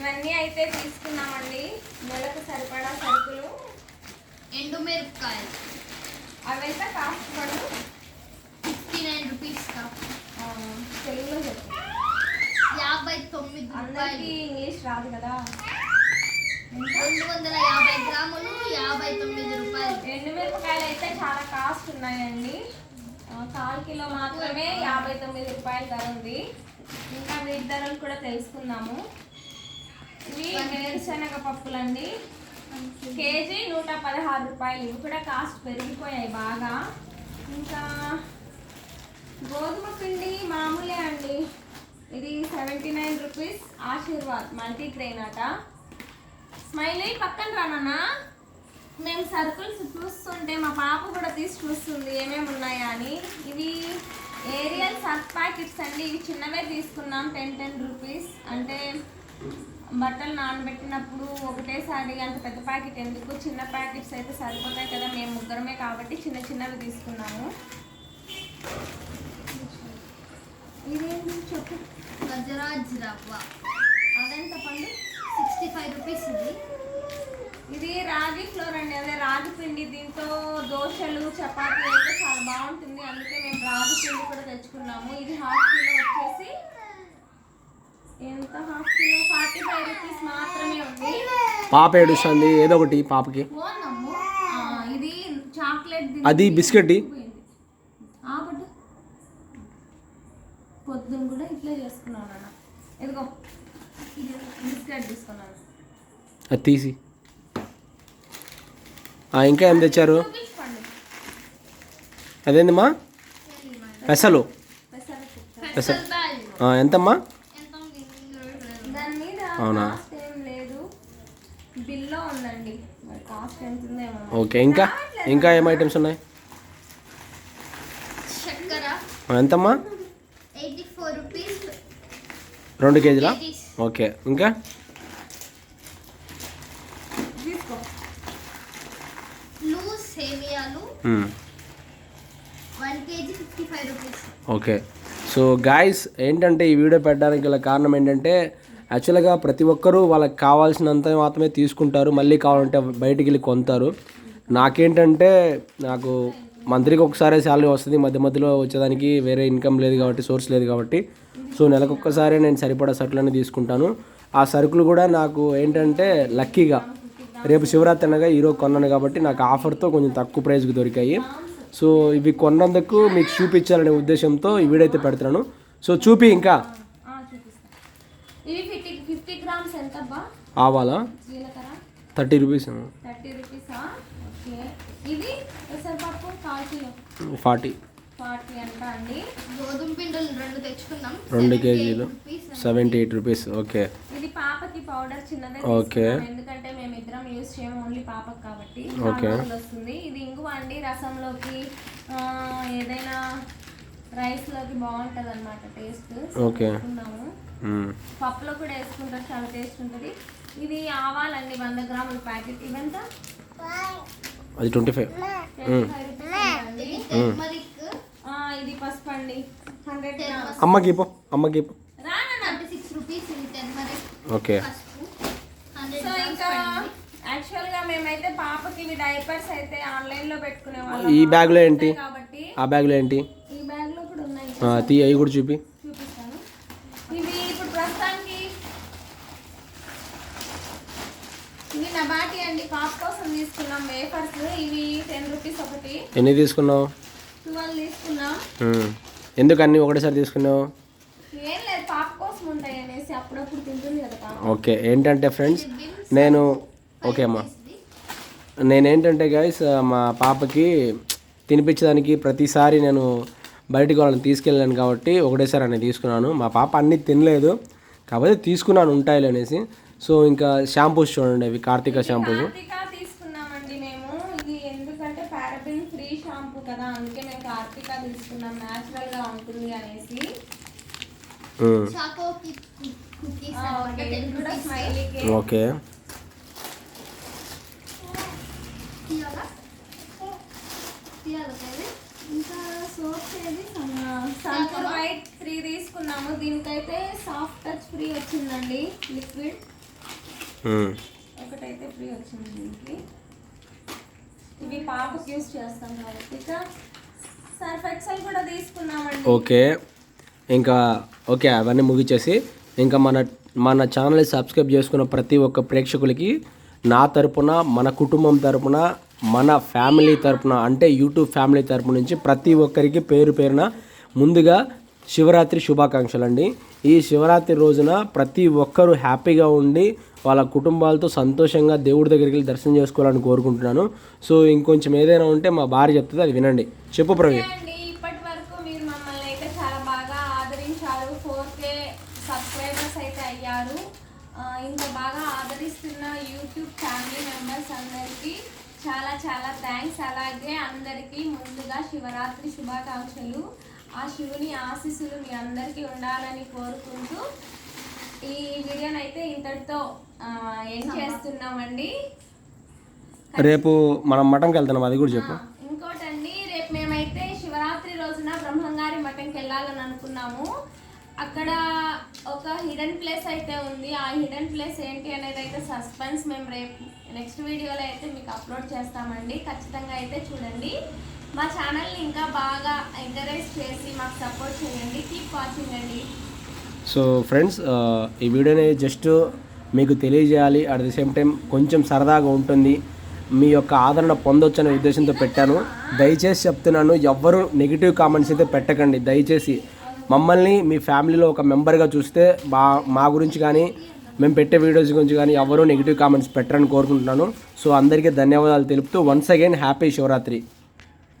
ఇవన్నీ అయితే తీసుకున్నామండి. నెలకు సరిపడా సరుకులు. ఎండుమిరపకాయలు అవైతే కాస్ట్ పడు. ఫిఫ్టీ నైన్ రూపీస్ తెలుగులో చెప్పు. యాభై తొమ్మిది అందరికీ ఇంగ్లీష్ రాదు కదా. రెండు వందల యాభై గ్రాములు యాభై తొమ్మిది రూపాయలు. ఎండుమిరపకాయలు అయితే చాలా కాస్ట్ ఉన్నాయండి. కాల్ కిలో మాత్రమే యాభై తొమ్మిది రూపాయల ధర ఉంది. ఇంకా వీటి ధరలు కూడా తెలుసుకుందాము. ఇవి వేరుశనగ పప్పులండి కేజీ నూట పదహారు రూపాయలు. ఇవి కూడా కాస్ట్ పెరిగిపోయాయి బాగా. ఇంకా గోధుమ పిండి మామూలే అండి. ఇది seventy nine rupees. Aashirvaad multi అట. స్మైలీ పక్కన రానా మేము సరుకులు చూస్తుంటే మా పాప కూడా తీసి చూస్తుంది ఏమేమి ఉన్నాయా అని. ఇవి ఏరియల్ సర్ఫ్ ప్యాకెట్స్ అండి. ఇవి చిన్నవే తీసుకున్నాం టెన్ టెన్ రూపీస్. అంటే బట్టలు నానబెట్టినప్పుడు ఒకటేసారి అంత పెద్ద ప్యాకెట్ ఎందుకు? చిన్న ప్యాకెట్స్ అయితే సరిపోతాయి కదా మేము ముగ్గురమే కాబట్టి చిన్న చిన్నవి తీసుకున్నాము. ఇదేంటి చెప్పు? గజరాజ్ రవ్వ. అదెంత పండు సిక్స్టీ ఫైవ్ రూపీస్ ఇది. ఇది రాగి ఫ్లోర్ అండి. అదే రాగి పిండి దీంతో దోశలు చపాతీ అయితే చాలా బాగుంటుంది. అందుకే మేము రాగి పిండి కూడా తెచ్చుకున్నాము. ఇది హాఫ్ కిలో వచ్చేసి ఎంత half kilo forty five rupees మాత్రమే ఉంది పాప ఏడుస్తుంది ఏదో ఒకటి పాపకి. అది బిస్కెట్ ఆపట్టు పొద్దున్న కూడా ఇట్లే చేసుకున్నాను అన్న ఇదిగో ఇది బిస్కెట్ తీసుకున్నాను. అది తీసి. ఇంకా ఏం తెచ్చారు? అదేందమ్మా? పెసలు. పెసలు ఎంతమ్మా? అవునా? ఓకే ఇంకా? ఇంకా ఏం ఐటమ్స్ ఉన్నాయి? ఎంతమ్మా? రెండు కేజీలా? ఓకే ఇంకా? ఓకే. సో గాయస్ ఏంటంటే ఈ వీడియో పెట్టడానికి గల కారణం ఏంటంటే యాక్చువల్గా ప్రతి ఒక్కరూ వాళ్ళకి కావాల్సినంత మాత్రమే తీసుకుంటారు. మళ్ళీ కావాలంటే బయటికి వెళ్ళి కొంటారు నాకేంటంటే నాకు మంత్లీకి ఒకసారి శాలరీ వస్తుంది. మధ్య మధ్యలో వచ్చేదానికి వేరే ఇన్కమ్ లేదు కాబట్టి సోర్స్ లేదు కాబట్టి. సో నెలకొక్కసారి నేను సరిపడా సరుకులన్నీ తీసుకుంటాను. ఆ సరుకులు కూడా నాకు ఏంటంటే లక్కీగా. రేపు శివరాత్రి అనగా ఈరోజు కొన్నాను కాబట్టి నాకు ఆఫర్తో కొంచెం తక్కువ ప్రైస్కి దొరికాయి. సో ఇవి కొన్నందుకు మీకు చూపించాలనే ఉద్దేశంతో ఈ వీడైతే పెడుతున్నాను. సో చూపి ఇంకా ఆ, చూపిస్తా ఇవి ఫిఫ్టీ ఫిఫ్టీ గ్రామ్స్ ఎంత అబ్బా ఆవాలా? జీలకర్ర. థర్టీ రూపీస్ థర్టీ రూపీసా? ఓకే. ఇది పెసరపప్పు కాల్ కిలో. ఫార్టీ. ఫార్టీ అంట అండి. గోధుమ పిండిలు రెండు తెచ్చుకున్నాం రెండు 78 కేజీలు. Rupees seventy eight rupees. Okay. ఇది పాపకి పౌడర్ చిన్నదే ఓకే. ఎందుకంటే మేము ఇద్దరం యూజ్ చేయము ఓన్లీ పాపకి కాబట్టి. ఓకే. వస్తుంది. ఇది ఇంగువ అండి రసంలోకి ఆ, ఏదైనా రైస్లోకి బాగుంటది అనమాట టేస్ట్ ఓకే. పప్పులో కూడా వేసుకుంటారు చాలా టేస్ట్ ఉంటుంది. ఇది ఆవాలండి వంద గ్రాముల ప్యాకెట్. ఇవంత? అది ట్వంటీ ఫైవ్. ఇది పసుపు అండి హండ్రెడ్ అమ్మకి పో అమ్మకి సిక్స్ రూపీస్ ఓకే. సో ఇంకా పడింది యాక్చువల్గా మేమైతే పాపకి ఇవి డైపర్స్ అయితే ఆన్లైన్లో పెట్టుకునే వాళ్ళం. ఈ బ్యాగ్లో ఏంటి? కాబట్టి ఆ బ్యాగ్లో ఏంటి ఈ బ్యాగ్లో కూడా ఉన్నాయి ఆ, తీ అవి కూడా చూపి. చూపిస్తాను. ఇవి ఇప్పుడు ప్రస్తుతానికి ఇవి నబాటి అండి. పాప కోసం తీసుకున్నాం వేఫర్స్. ఇవి టెన్ రూపీస్ ఒకటి. ఎన్ని తీసుకున్నావు? ట్వెల్వ్ తీసుకున్నాం. మ్మ్. ఎందుకు అన్నీ ఒకటేసారి తీసుకున్నావు? ఏం లేదు పాప కోసం ఉంటాయి అనేసి అప్పుడప్పుడు తింటుంది కదా పాప. ఓకే. ఏంటంటే ఫ్రెండ్స్ నేను ఓకే అమ్మా. నేనేంటంటే గైస్ మా పాపకి తినిపించడానికి ప్రతిసారి నేను బయటికి వాళ్ళని తీసుకెళ్ళాను కాబట్టి ఒకటేసారి అన్నీ తీసుకున్నాను. మా పాప అన్నీ తినలేదు. కాకపోతే తీసుకున్నాను ఉంటాయి అనేసి. సో ఇంకా షాంపూస్ చూడండి అవి కార్తీక షాంపూస్ కార్తిక తీసుకున్నామండి మేము. ఇది ఎందుకంటే పారాబిన్ ఫ్రీ షాంపూ కదా అందుకే మేము కార్తిక తీసుకున్నాం న్యాచురల్గా ఉంటుంది అనేసి. చాకో కుకీస్ ఆ, అనమాట ఓకే, తీయాలా తీయాలా ఇంకా సోప్స్ ఏది సన్ఫర్ వైట్ త్రీ తీసుకున్నాము. దీనికైతే సాఫ్ట్ టచ్ ఫ్రీ వచ్చిందండి లిక్విడ్. ఒకటైతే ఫ్రీ వచ్చింది దీనికి. ఇవి పాపకి యూస్ చేస్తాం కాబట్టి. ఇక సర్ఫ్ ఎక్సెల్ కూడా తీసుకున్నామండి. ఓకే. ఇంకా ఓకే అవన్నీ ముగిచేసి ఇంకా మన మన ఛానల్ని సబ్స్క్రైబ్ చేసుకున్న ప్రతి ఒక్క ప్రేక్షకులకి నా తరపున మన కుటుంబం తరపున మన ఫ్యామిలీ తరపున అంటే యూట్యూబ్ ఫ్యామిలీ తరపు నుంచి ప్రతి ఒక్కరికి పేరు పేరున ముందుగా శివరాత్రి శుభాకాంక్షలు అండి ఈ శివరాత్రి రోజున ప్రతి ఒక్కరూ హ్యాపీగా ఉండి వాళ్ళ కుటుంబాలతో సంతోషంగా దేవుడి దగ్గరికి వెళ్ళి దర్శనం చేసుకోవాలని కోరుకుంటున్నాను. సో ఇంకొంచెం ఏదైనా ఉంటే మా భార్య చెప్తుంది అది వినండి. చెప్పు ప్రవీణ్ ఇంత బాగా ఆదరిస్తున్న యూట్యూబ్ ఫ్యామిలీ మెంబర్స్ అందరికీ చాలా చాలా థ్యాంక్స్ అలాగే అందరికీ ముందుగా శివరాత్రి శుభాకాంక్షలు. ఆ శివుని ఆశీస్సులు మీ అందరికీ ఉండాలని కోరుకుంటూ ఈ వీడియోనైతే ఇంతటితో ఏం చేస్తున్నామండి. రేపు మనం మటన్కి వెళ్తున్నాం అది కూడా చెప్పు. ఇంకోటండి రేపు మేమైతే శివరాత్రి రోజున బ్రహ్మంగారి మఠంకి వెళ్ళాలని అనుకున్నాము. అక్కడ ఒక హిడెన్ ప్లేస్ అయితే ఉంది. ఆ హిడెన్ ప్లేస్ ఏంటి అనేది అయితే సస్పెన్స్ మేము రేపు నెక్స్ట్ వీడియోలో అయితే మీకు అప్లోడ్ చేస్తామండి. ఖచ్చితంగా అయితే చూడండి. మా ఛానల్ని ఇంకా బాగా ఎంకరేజ్ చేసి మాకు సపోర్ట్ చేయండి. కీప్ వాచింగ్ అండి. సో ఫ్రెండ్స్ ఈ వీడియోని జస్ట్ మీకు తెలియజేయాలి. అట్ ది సేమ్ టైం కొంచెం సరదాగా ఉంటుంది. మీ యొక్క ఆదరణ పొందొచ్చు అనే ఉద్దేశంతో పెట్టాను. దయచేసి చెప్తున్నాను ఎవ్వరూ నెగిటివ్ కామెంట్స్ అయితే పెట్టకండి. దయచేసి మమ్మల్ని మీ ఫ్యామిలీలో ఒక మెంబర్గా చూస్తే బా మా గురించి కానీ మేము పెట్టే వీడియోస్ గురించి కానీ ఎవరూ నెగిటివ్ కామెంట్స్ పెట్టరని కోరుకుంటున్నాను. సో అందరికీ ధన్యవాదాలు తెలుపుతూ వన్స్ అగైన్ హ్యాపీ శివరాత్రి.